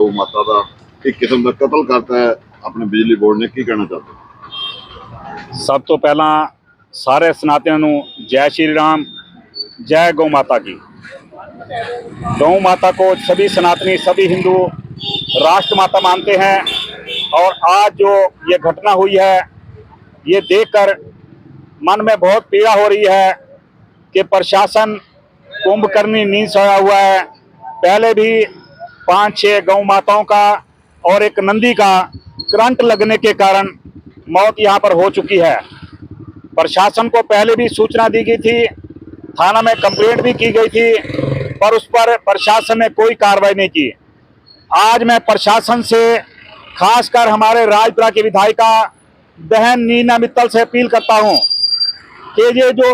ਉਹ ਮਾਤਾ ਦਾ ਇੱਕ ਕਿਸਮ ਦਾ ਕਤਲ ਕਰਤਾ ਹੈ ਆਪਣੇ ਬਿਜਲੀ ਬੋਰਡ ਨੇ ਕੀ ਕਹਿਣਾ ਚਾਹੁੰਦੇ ਸਭ ਤੋਂ ਪਹਿਲਾਂ ਸਾਰੇ ਸਨਾਤਨਾਂ ਨੂੰ ਜੈ ਸ਼੍ਰੀ ਰਾਮ ਜੈ ਗਊ ਮਾਤਾ ਕੀ गौ माता को सभी सनातनी सभी हिंदू राष्ट्र माता मानते हैं और आज जो ये घटना हुई है ये देखकर मन में बहुत पीड़ा हो रही है कि प्रशासन कुंभकर्णी नींद सोया हुआ है पहले भी पाँच छह गौ माताओं का और एक नंदी का करंट लगने के कारण मौत यहाँ पर हो चुकी है। प्रशासन को पहले भी सूचना दी गई थी, थाना में कंप्लेंट भी की गई थी, पर उस पर प्रशासन ने कोई कार्रवाई नहीं की। आज मैं प्रशासन से, खासकर हमारे राजपुरा की विधायिका बहन नीना मित्तल से अपील करता हूँ कि ये जो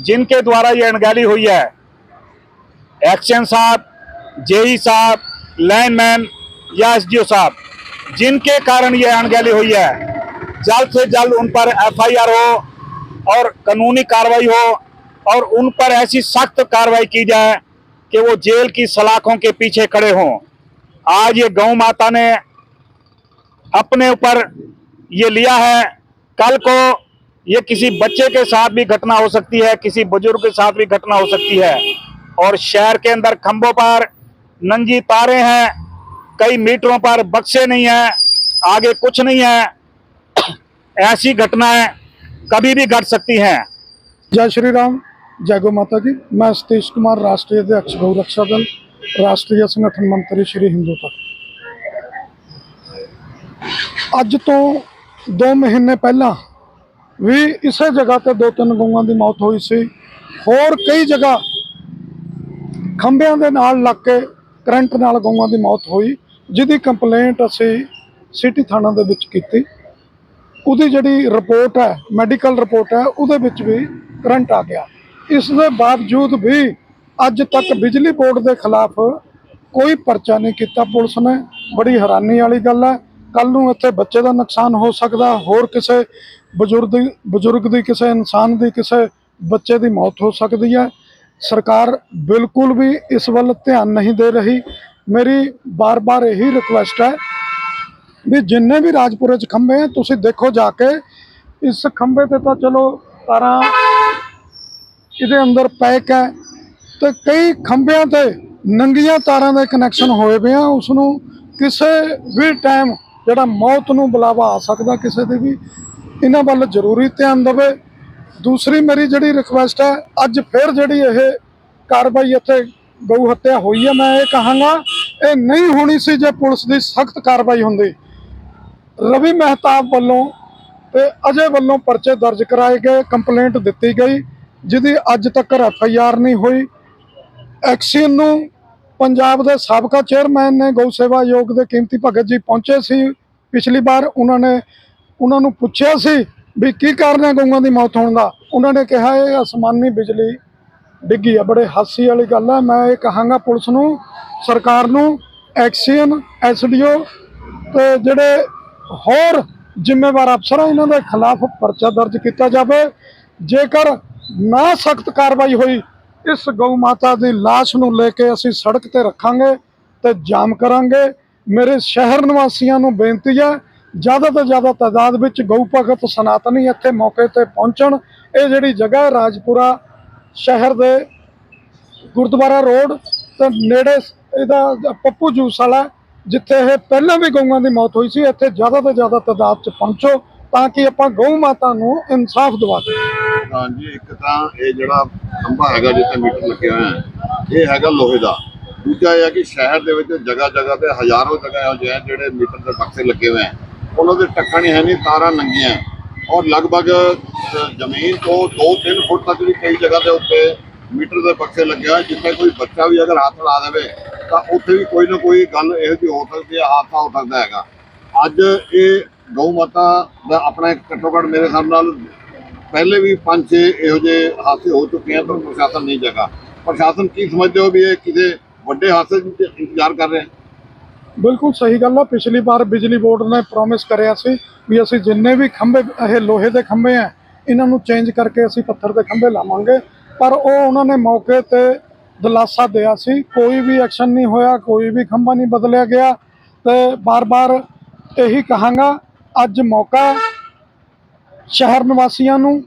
जिनके द्वारा ये अनगैली हुई है, एक्शन साहब जेई साहब, लाइनमैन या एसडीओ साहब, जिनके कारण ये अनगैली हुई है, जल्द से जल्द उन पर एफआईआर हो और कानूनी कार्रवाई हो और उन पर ऐसी सख्त कार्रवाई की जाए कि वो जेल की सलाखों के पीछे खड़े हों। आज ये गौ माता ने अपने ऊपर ये लिया है। कल को ये किसी बच्चे के साथ भी घटना हो सकती है, किसी बुज़ुर्ग के साथ भी घटना हो सकती है और शहर के अंदर खंभों पर नंगी तारे हैं कई मीटरों पर बक्से नहीं है आगे कुछ नहीं है ऐसी घटनाएं कभी भी घट सकती हैं जय श्री राम जय गौ माता की मैं सतीश कुमार राष्ट्रीय अध्यक्ष गौ रक्षा दल ਰਾਸ਼ਟਰੀ ਸੰਗਠਨ ਮੰਤਰੀ ਸ਼੍ਰੀ ਹਿੰਦੂ ਤੱਕ ਅੱਜ ਤੋਂ 2 ਮਹੀਨੇ ਪਹਿਲਾਂ ਵੀ ਇਸੇ ਜਗ੍ਹਾ ਤੇ ਦੋ ਤਿੰਨ ਗਊਆਂ ਦੀ ਮੌਤ ਹੋਈ ਸੀ ਹੋਰ ਕਈ ਜਗ੍ਹਾ ਖੰਭਿਆਂ ਦੇ ਨਾਲ ਲੱਗ ਕੇ ਕਰੰਟ ਨਾਲ ਗਊਆਂ ਦੀ ਮੌਤ ਹੋਈ, ਜਿਹਦੀ ਕੰਪਲੇਂਟ ਅਸੀਂ ਸਿਟੀ ਥਾਣਾ ਦੇ ਵਿੱਚ ਕੀਤੀ। ਉਹਦੀ ਜਿਹੜੀ ਰਿਪੋਰਟ ਹੈ ਮੈਡੀਕਲ ਰਿਪੋਰਟ ਹੈ, ਉਹਦੇ ਵਿੱਚ ਵੀ ਕਰੰਟ ਆ ਗਿਆ। ਇਸ ਦੇ ਬਾਵਜੂਦ ਵੀ ਅੱਜ ਤੱਕ ਬਿਜਲੀ ਬੋਰਡ ਦੇ ਖਿਲਾਫ ਕੋਈ ਪਰਚਾ ਨਹੀਂ ਕੀਤਾ ਪੁਲਿਸ ਨੇ। ਬੜੀ ਹੈਰਾਨੀ ਵਾਲੀ ਗੱਲ ਹੈ। ਕੱਲ ਨੂੰ ਇੱਥੇ ਬੱਚੇ ਦਾ ਨੁਕਸਾਨ ਹੋ ਸਕਦਾ, ਹੋਰ ਕਿਸੇ ਬਜ਼ੁਰਗ ਬਜ਼ੁਰਗ ਦੀ, ਕਿਸੇ ਇਨਸਾਨ ਦੀ, ਕਿਸੇ ਬੱਚੇ ਦੀ ਮੌਤ ਹੋ ਸਕਦੀ ਹੈ। ਸਰਕਾਰ ਬਿਲਕੁਲ ਵੀ ਇਸ ਵੱਲ ਧਿਆਨ ਨਹੀਂ ਦੇ ਰਹੀ। ਮੇਰੀ ਬਾਰ-ਬਾਰ ਇਹੀ ਰਿਕੁਐਸਟ ਹੈ ਵੀ ਜਿੰਨੇ ਵੀ ਰਾਜਪੁਰੇ ਚ ਖੰਭੇ ਹੈ, ਤੁਸੀਂ ਦੇਖੋ ਜਾ ਕੇ। ਇਸ ਖੰਭੇ ਤੇ ਤਾਂ ਚਲੋ ਤਾਰਾਂ ਇਹਦੇ ਅੰਦਰ ਪੈਕ ਹੈ ਤੇ ਕਈ ਖੰਭਿਆਂ ਤੇ ਨੰਗੀਆਂ ਤਾਰਾਂ ਦੇ ਕਨੈਕਸ਼ਨ ਹੋਏ ਪਏ ਆ। ਉਸ ਨੂੰ ਕਿਸੇ ਵੀ ਟਾਈਮ ਜਿਹੜਾ ਮੌਤ ਨੂੰ ਬੁਲਾਵਾ ਆ ਸਕਦਾ, ਕਿਸੇ ਦੇ ਵੀ, ਇਹਨਾਂ ਵੱਲ ਜ਼ਰੂਰੀ ਧਿਆਨ ਦੇਵੇ। ਦੂਸਰੀ ਮੇਰੀ ਜਿਹੜੀ ਰਿਕੁਐਸਟ ਹੈ, ਅੱਜ ਫਿਰ ਜਿਹੜੀ ਇਹ ਕਾਰਵਾਈ ਇੱਥੇ ਗਊ ਹੱਤਿਆ ਹੋਈ ਹੈ, ਮੈਂ ਇਹ ਕਹਾਂਗਾ, ਇਹ ਨਹੀਂ ਹੋਣੀ ਸੀ ਜੇ ਪੁਲਿਸ ਦੀ ਸਖਤ ਕਾਰਵਾਈ ਹੁੰਦੀ। ਰਵੀ ਮਹਿਤਾਬ ਵੱਲੋਂ ਤੇ ਅਜੇ ਵੱਲੋਂ ਪਰਚੇ ਦਰਜ ਕਰਾਏ ਗਏ ਕੰਪਲੇਂਟ ਦਿੱਤੀ ਗਈ, ਜਿਹਦੀ ਅੱਜ ਤੱਕ ਐਫ ਆਈ ਆਰ ਨਹੀਂ ਹੋਈ। ਐਕਸ਼ਨ ਨੂੰ ਪੰਜਾਬ ਦੇ ਸਾਬਕਾ ਚੇਅਰਮੈਨ ਨੇ ਗਊ ਸੇਵਾ ਆਯੋਗ ਦੇ ਕੀਮਤੀ ਭਗਤ ਜੀ ਪਹੁੰਚੇ ਸੀ ਪਿਛਲੀ ਵਾਰ, ਉਹਨਾਂ ਨੇ, ਉਹਨਾਂ ਨੂੰ ਪੁੱਛਿਆ ਸੀ ਵੀ ਕੀ ਕਾਰਨ ਹੈ ਗਊਆਂ ਦੀ ਮੌਤ ਹੋਣ ਦਾ? ਉਹਨਾਂ ਨੇ ਕਿਹਾ ਇਹ ਅਸਮਾਨੀ ਬਿਜਲੀ ਡਿੱਗੀ ਆ, ਬੜੇ ਹਾਸੀ ਵਾਲੀ ਗੱਲ ਹੈ ਮੈਂ ਇਹ ਕਹਾਂਗਾ ਪੁਲਿਸ ਨੂੰ, ਸਰਕਾਰ ਨੂੰ ਐਕਸ਼ਨ ਐਸਡੀਓ ਤੇ ਜਿਹੜੇ ਹੋਰ ਜ਼ਿੰਮੇਵਾਰ ਅਫਸਰ ਆ, ਇਹਨਾਂ ਦੇ ਖਿਲਾਫ ਪਰਚਾ ਦਰਜ ਕੀਤਾ ਜਾਵੇ। ਜੇਕਰ ਨਾ ਸਖਤ ਕਾਰਵਾਈ ਹੋਈ, ਇਸ ਗਊ ਮਾਤਾ ਦੀ ਲਾਸ਼ ਨੂੰ ਲੈ ਕੇ ਅਸੀਂ ਸੜਕ ਤੇ ਰੱਖਾਂਗੇ ਤੇ ਜਾਮ ਕਰਾਂਗੇ। ਮੇਰੇ ਸ਼ਹਿਰ ਨਿਵਾਸੀਆਂ ਨੂੰ ਬੇਨਤੀ ਹੈ ਜ਼ਿਆਦਾ ਤੋਂ ਜ਼ਿਆਦਾ ਤਾਦਾਦ ਵਿੱਚ ਗਊ ਭਗਤ ਸਨਾਤਨੀ ਇੱਥੇ ਮੌਕੇ ਤੇ ਪਹੁੰਚਣ। ਇਹ ਜਿਹੜੀ ਜਗ੍ਹਾ ਰਾਜਪੁਰਾ ਸ਼ਹਿਰ ਦੇ ਗੁਰਦੁਆਰਾ ਰੋਡ ਤੇ ਨੇੜੇ ਇਹਦਾ ਪੱਪੂ ਜੂਸ ਵਾਲਾ ਜਿੱਥੇ ਇਹ ਪਹਿਲਾਂ ਵੀ ਗਊਆਂ ਦੀ ਮੌਤ ਹੋਈ ਸੀ। ਇੱਥੇ ਜ਼ਿਆਦਾ ਤੋਂ ਜ਼ਿਆਦਾ ਤਾਦਾਦ 'ਚ ਪਹੁੰਚੋ ਤਾਂ ਕਿ ਆਪਾਂ ਗਊ ਮਾਤਾ ਨੂੰ ਇਨਸਾਫ ਦਿਵਾ ਸਕੀਏ। ਹਾਂਜੀ, ਇੱਕ ਤਾਂ ਇਹ ਜਿਹੜਾ ਖੰਭਾ ਹੈਗਾ ਜਿੱਥੇ ਮੀਟਰ ਲੱਗਿਆ ਹੋਇਆ ਇਹ ਹੈਗਾ ਲੋਹੇ ਦਾ। ਦੂਜਾ ਇਹ ਹੈ ਕਿ ਸ਼ਹਿਰ ਦੇ ਵਿੱਚ ਜਗ੍ਹਾ ਜਗ੍ਹਾ ਤੇ ਹਜ਼ਾਰਾਂ ਜਗ੍ਹਾ ਇਹੋ ਜਿਹੇ ਜਿਹੜੇ ਮੀਟਰ ਦੇ ਬਕਸੇ ਲੱਗੇ ਹੋਏ ਆ। ਉਹਨਾਂ ਦੇ ਟੱਕਣ ਹੀ ਹੈ ਨਹੀਂ, ਤਾਰਾਂ ਨੰਗੀਆਂ। ਔਰ ਲਗਭਗ ਜ਼ਮੀਨ ਤੋਂ 2-3 ਫੁੱਟ ਤੱਕ ਵੀ ਕਈ ਜਗ੍ਹਾ ਦੇ ਉੱਤੇ ਮੀਟਰ ਦੇ ਬਕਸੇ ਲੱਗੇ ਹੋਏ ਜਿੱਥੇ ਕੋਈ ਬੱਚਾ ਵੀ ਅਗਰ ਹੱਥ ਲਾ ਦੇਵੇ, ਤਾਂ ਉੱਥੇ ਵੀ ਕੋਈ ਨਾ ਕੋਈ ਗੱਲ ਇਹੋ ਜਿਹੀ ਹੋ ਸਕਦੀ ਹੈ, ਹਾਦਸਾ ਹੋ ਸਕਦਾ ਹੈਗਾ। ਅੱਜ ਇਹ ਗਊ ਮਾਤਾ ਦਾ ਆਪਣਾ ਇੱਕ ਘੱਟੋ ਘੱਟ ਮੇਰੇ ਹਿਸਾਬ ਨਾਲ ਪਹਿਲੇ ਵੀ ਪੰਜ ਛੇ ਇਹੋ ਜਿਹੇ ਹਾਦਸੇ ਹੋ ਚੁੱਕੇ ਆ, ਪਰ ਪ੍ਰਸ਼ਾਸਨ ਨਹੀਂ ਜਗਾ। ਪ੍ਰਸ਼ਾਸਨ ਕੀ ਸਮਝਦੇ ਹੋ ਵੀ ਇਹ ਕਿਸੇ ਵੱਡੇ ਹਾਦਸੇ ਦਾ ਇੰਤਜ਼ਾਰ ਕਰ ਰਿਹਾ ਬਿਲਕੁਲ ਸਹੀ ਗੱਲ ਆ। ਪਿਛਲੀ ਵਾਰ ਬਿਜਲੀ ਬੋਰਡ ਨੇ ਪ੍ਰੋਮਿਸ ਕਰਿਆ ਸੀ ਵੀ ਅਸੀਂ ਜਿੰਨੇ ਵੀ ਖੰਭੇ, ਇਹ ਲੋਹੇ ਦੇ ਖੰਭੇ ਆ, ਇਹਨਾਂ ਨੂੰ ਚੇਂਜ ਕਰਕੇ ਅਸੀਂ ਪੱਥਰ ਦੇ ਖੰਭੇ ਲਾਵਾਂਗੇ। ਪਰ ਉਹ ਉਹਨਾਂ ਨੇ ਮੌਕੇ ਤੇ ਦਿਲਾਸਾ ਦਿਆ ਸੀ। ਕੋਈ ਵੀ ਐਕਸ਼ਨ ਨਹੀਂ ਹੋਇਆ, ਕੋਈ ਵੀ ਖੰਭਾ ਨਹੀਂ ਬਦਲਿਆ ਗਿਆ ਤੇ ਬਾਰ-ਬਾਰ ਇਹੀ ਕਹਾਂਗਾ, ਅੱਜ ਮੌਕਾ ਸ਼ਹਿਰ ਨਿਵਾਸੀਆਂ ਨੂੰ।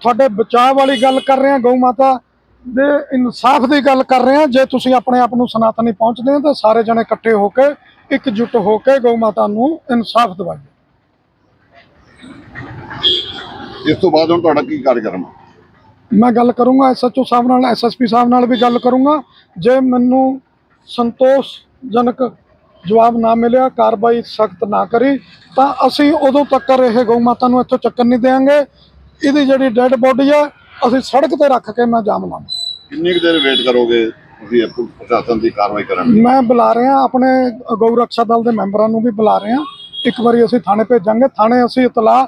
ਤੁਹਾਡੇ ਬਚਾਅ ਵਾਲੀ ਗੱਲ ਕਰ ਰਹੇ ਹਾਂ, ਗਊ ਮਾਤਾ। ਦੇ ਇਨਸਾਫ ਦੀ ਗੱਲ ਕਰ ਰਹੇ ਹਾਂ। ਜੇ ਤੁਸੀਂ ਆਪਣੇ ਆਪ ਨੂੰ ਸਨਾਤਨੀ ਪਹੁੰਚਦੇ ਹੋ ਤਾਂ ਸਾਰੇ ਜਣੇ ਇਕੱਠੇ ਹੋ ਕੇ ਇਕਜੁੱਟ ਹੋ ਕੇ ਗਊ ਮਾਤਾ ਨੂੰ ਇਨਸਾਫ ਦਿਵਾਈਏ। ਇਸ ਤੋਂ ਬਾਅਦ ਹੁਣ ਤੁਹਾਡਾ ਕੀ ਕਾਰਜਕ੍ਰਮ ਹੈ? ਮੈਂ ਗੱਲ ਕਰੂੰਗਾ ਐਸਐਚਓ ਸਾਹਿਬ ਨਾਲ ਐਸਐਸਪੀ ਸਾਹਿਬ ਨਾਲ ਵੀ ਗੱਲ ਕਰੂੰਗਾ। ਜੇ ਮੈਨੂੰ ਸੰਤੋਸ਼ਜਨਕ ਜਵਾਬ ਨਾ ਮਿਲਿਆ ਕਾਰਵਾਈ ਸਖਤ ਨਾ ਕਰੀ ਤਾਂ ਅਸੀਂ ਉਦੋਂ ਤੱਕ ਇਹ ਗਊ ਮਾਤਾ ਨੂੰ ਇੱਥੋਂ ਚੱਕਣ ਨਹੀਂ ਦੇਵਾਂਗੇ ਇਹਦੀ ਜਿਹੜੀ ਡੈੱਡ ਬੋਡੀ ਆ ਅਸੀਂ ਸੜਕ ਤੇ ਰੱਖ ਕੇ ਮੈਂ ਜਾਮ ਲਾਵਾਂ ਕਿੰਨੀ ਕੁ ਦੇਰ ਵੇਟ ਕਰੋਗੇ ਤੁਸੀਂ ਇਹ ਪੁਲਿਸ ਪ੍ਰਸ਼ਾਸਨ ਦੀ ਕਾਰਵਾਈ ਕਰਨ ਲਈ? ਮੈਂ ਬੁਲਾ ਰਿਹਾ ਆਪਣੇ ਗਊ ਰੱਖਿਆ ਦਲ ਦੇ ਮੈਂਬਰਾਂ ਨੂੰ ਵੀ ਬੁਲਾ ਰਿਹਾ। ਇੱਕ ਵਾਰੀ ਅਸੀਂ ਥਾਣੇ ਭੇਜਾਂਗੇ। ਥਾਣੇ ਅਸੀਂ ਇਤਲਾਹ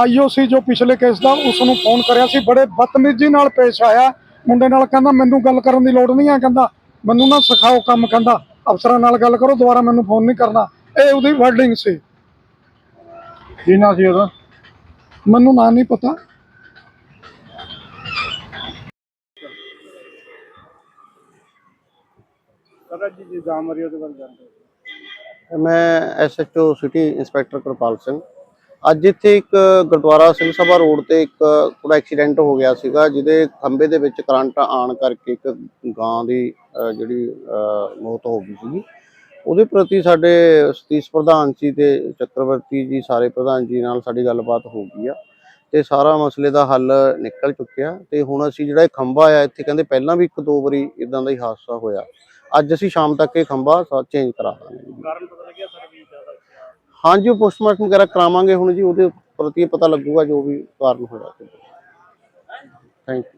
ਆਈਓਸੀ ਜੋ ਪਿਛਲੇ ਕੇਸ ਦਾ ਉਸ ਨੂੰ ਫੋਨ ਕਰਿਆ ਸੀ। ਬੜੇ ਬਦਤਮੀਜ਼ੀ ਨਾਲ ਪੇਸ਼ ਆਇਆ। ਮੁੰਡੇ ਨਾਲ ਕਹਿੰਦਾ ਮੈਨੂੰ ਗੱਲ ਕਰਨ ਦੀ ਲੋੜ ਨਹੀਂ ਆ ਕਹਿੰਦਾ ਮੈਨੂੰ ਨਾ ਸਿਖਾਓ ਕੰਮ। ਕਹਿੰਦਾ ਅਫਸਰਾਂ ਨਾਲ ਗੱਲ ਕਰੋ ਦੁਬਾਰਾ ਮੈਨੂੰ ਫੋਨ ਨਹੀਂ ਕਰਨਾ। ਇਹ ਉਹਦੀ ਵਰਡਿੰਗ ਸੀ। ਕੀ ਨਾਂ ਸੀ ਉਹਦਾ? ਮੈਨੂੰ ਨਾਂ ਨਹੀਂ ਪਤਾ। ਸਰ ਜੀ ਜੀ ਜਾਮਰੀ ਉਹਦੇ ਬਾਰੇ ਜਾਣਦੇ ਮੈਂ SHO city inspector Kirpal Singh. ਅੱਜ ਇੱਥੇ ਇੱਕ ਗੁਰਦੁਆਰਾ ਸਿੰਘ ਸਭਾ ਰੋਡ ਤੇ ਇੱਕ ਥੋੜਾ ਐਕਸੀਡੈਂਟ ਹੋ ਗਿਆ ਸੀਗਾ, ਜਿਹਦੇ ਖੰਭੇ ਦੇ ਵਿੱਚ ਕਰੰਟ ਆਣ ਕਰਕੇ ਇੱਕ ਗਾਂ ਦੀ ਜਿਹੜੀ ਮੌਤ ਹੋ ਗਈ ਸੀਗੀ। ਉਹਦੇ ਪ੍ਰਤੀ ਸਾਡੇ ਸਤੀਸ਼ ਪ੍ਰਧਾਨ ਜੀ ਤੇ ਚੱਕਰਵਰਤੀ ਜੀ, ਸਾਰੇ ਪ੍ਰਧਾਨ ਜੀ ਨਾਲ ਸਾਡੀ ਗੱਲਬਾਤ ਹੋ ਗਈ ਆ। ਤੇ ਸਾਰਾ ਮਸਲੇ ਦਾ ਹੱਲ ਨਿਕਲ ਚੁੱਕਿਆ ਤੇ ਹੁਣ ਅਸੀਂ ਜਿਹੜਾ ਇਹ ਖੰਭਾ ਆ ਇੱਥੇ ਕਹਿੰਦੇ ਪਹਿਲਾਂ ਵੀ ਇੱਕ ਦੋ ਵਾਰੀ ਇਦਾਂ ਦਾ ਹੀ ਹਾਦਸਾ ਹੋਇਆ। ਅੱਜ ਅਸੀਂ ਸ਼ਾਮ ਤੱਕ ਇਹ ਖੰਭਾ ਚੇਂਜ ਕਰਾ ਦਾਂਗੇ। ਕਾਰਨ ਪਤਾ ਲੱਗਿਆ ਸਰ ਵੀ ਜ਼ਿਆਦਾ ਹਾਂਜੀ ਪੋਸਟਮਾਰਟਮ ਵਗੈਰਾ ਕਰਾਵਾਂਗੇ ਹੁਣ ਜੀ ਉਹਦੇ ਪ੍ਰਤੀ ਪਤਾ ਲੱਗੂਗਾ ਜੋ ਵੀ ਕਾਰਨ ਹੋਇਆ। Thank you